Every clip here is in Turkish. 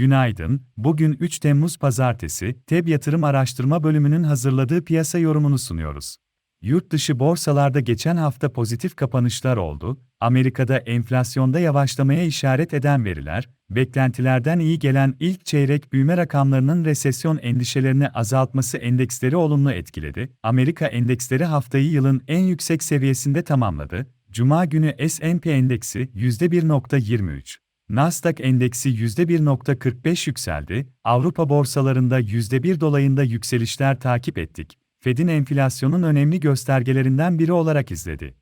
Günaydın, bugün 3 Temmuz Pazartesi, TEB Yatırım Araştırma Bölümünün hazırladığı piyasa yorumunu sunuyoruz. Yurt dışı borsalarda geçen hafta pozitif kapanışlar oldu, Amerika'da enflasyonda yavaşlamaya işaret eden veriler, beklentilerden iyi gelen ilk çeyrek büyüme rakamlarının resesyon endişelerini azaltması endeksleri olumlu etkiledi. Amerika endeksleri haftayı yılın en yüksek seviyesinde tamamladı. Cuma günü S&P endeksi %1.23. Nasdaq endeksi %1.45 yükseldi, Avrupa borsalarında %1 dolayında yükselişler takip ettik. Fed'in enflasyonun önemli göstergelerinden biri olarak izledi.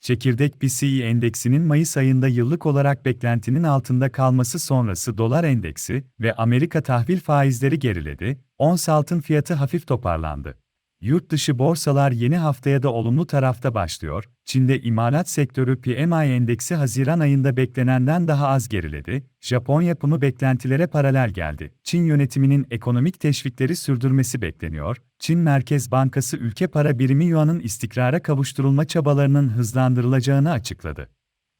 Çekirdek PCE endeksinin Mayıs ayında yıllık olarak beklentinin altında kalması sonrası dolar endeksi ve Amerika tahvil faizleri geriledi, ons altın fiyatı hafif toparlandı. Yurt dışı borsalar yeni haftaya da olumlu tarafta başlıyor. Çin'de imalat sektörü PMI endeksi Haziran ayında beklenenden daha az geriledi. Japon yapımı beklentilere paralel geldi. Çin yönetiminin ekonomik teşvikleri sürdürmesi bekleniyor. Çin Merkez Bankası ülke para birimi yuanın istikrara kavuşturulma çabalarının hızlandırılacağını açıkladı.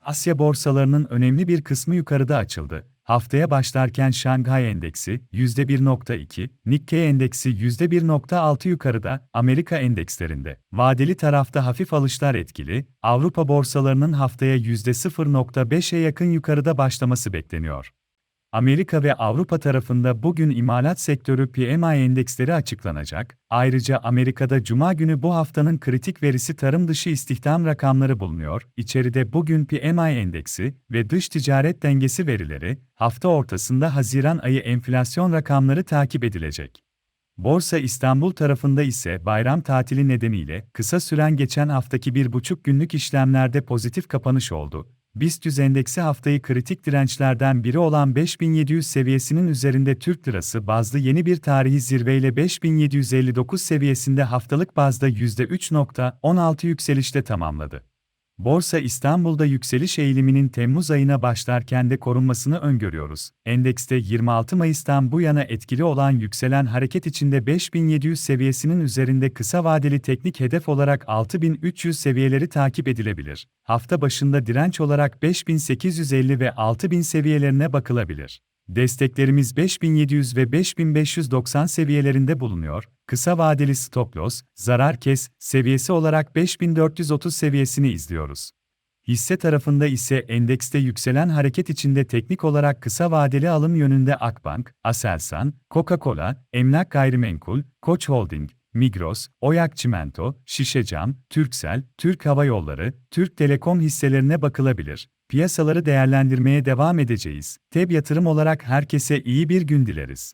Asya borsalarının önemli bir kısmı yukarıda açıldı. Haftaya başlarken Şanghay Endeksi %1.2, Nikkei Endeksi %1.6 yukarıda, Amerika endekslerinde. Vadeli tarafta hafif alışlar etkili, Avrupa borsalarının haftaya %0.5'e yakın yukarıda başlaması bekleniyor. Amerika ve Avrupa tarafında bugün imalat sektörü PMI endeksleri açıklanacak. Ayrıca Amerika'da cuma günü bu haftanın kritik verisi tarım dışı istihdam rakamları bulunuyor. İçeride bugün PMI endeksi ve dış ticaret dengesi verileri, hafta ortasında Haziran ayı enflasyon rakamları takip edilecek. Borsa İstanbul tarafında ise bayram tatili nedeniyle kısa süren geçen haftaki 1,5 günlük işlemlerde pozitif kapanış oldu. BIST endeksi haftayı kritik dirençlerden biri olan 5700 seviyesinin üzerinde Türk lirası bazlı yeni bir tarihi zirveyle 5759 seviyesinde haftalık bazda %3.16 yükselişte tamamladı. Borsa İstanbul'da yükseliş eğiliminin Temmuz ayına başlarken de korunmasını öngörüyoruz. Endekste 26 Mayıs'tan bu yana etkili olan yükselen hareket içinde 5700 seviyesinin üzerinde kısa vadeli teknik hedef olarak 6300 seviyeleri takip edilebilir. Hafta başında direnç olarak 5850 ve 6000 seviyelerine bakılabilir. Desteklerimiz 5700 ve 5590 seviyelerinde bulunuyor. Kısa vadeli stop loss, zarar kes seviyesi olarak 5430 seviyesini izliyoruz. Hisse tarafında ise endekste yükselen hareket içinde teknik olarak kısa vadeli alım yönünde Akbank, Aselsan, Coca-Cola, Emlak Gayrimenkul, Koç Holding, Migros, Oyak Çimento, Şişecam, Türksel, Türk Hava Yolları, Türk Telekom hisselerine bakılabilir. Piyasaları değerlendirmeye devam edeceğiz. TEB yatırım olarak herkese iyi bir gün dileriz.